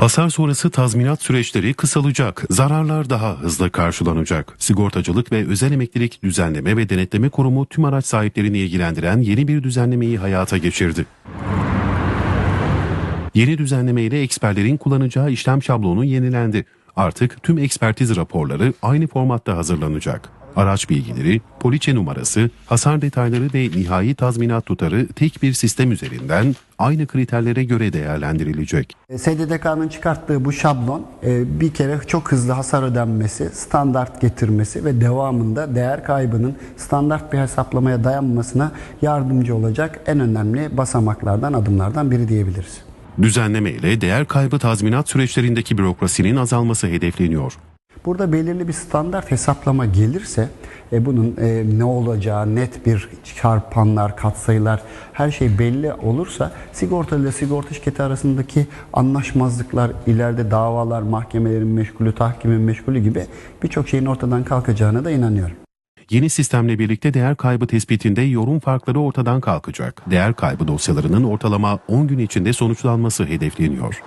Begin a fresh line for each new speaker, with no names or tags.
Hasar sonrası tazminat süreçleri kısalacak, zararlar daha hızlı karşılanacak. Sigortacılık ve Özel Emeklilik Düzenleme ve Denetleme Kurumu tüm araç sahiplerini ilgilendiren yeni bir düzenlemeyi hayata geçirdi. Yeni düzenleme ile eksperlerin kullanacağı işlem şablonu yenilendi. Artık tüm ekspertiz raporları aynı formatta hazırlanacak. Araç bilgileri, poliçe numarası, hasar detayları ve nihai tazminat tutarı tek bir sistem üzerinden aynı kriterlere göre değerlendirilecek.
SDDK'nın çıkarttığı bu şablon e, bir kere çok hızlı hasar ödenmesi, standart getirmesi ve devamında değer kaybının standart bir hesaplamaya dayanmasına yardımcı olacak en önemli basamaklardan, adımlardan biri diyebiliriz.
Düzenleme ile değer kaybı tazminat süreçlerindeki bürokrasinin azalması hedefleniyor.
Burada belirli bir standart hesaplama gelirse e, bunun e, ne olacağı net bir çarpanlar, katsayılar her şey belli olursa sigortalı ile sigorta şirketi arasındaki anlaşmazlıklar, ileride davalar, mahkemelerin meşgulü, tahkimin meşgulü gibi birçok şeyin ortadan kalkacağına da inanıyorum.
Yeni sistemle birlikte değer kaybı tespitinde yorum farkları ortadan kalkacak. Değer kaybı dosyalarının ortalama 10 gün içinde sonuçlanması hedefleniyor.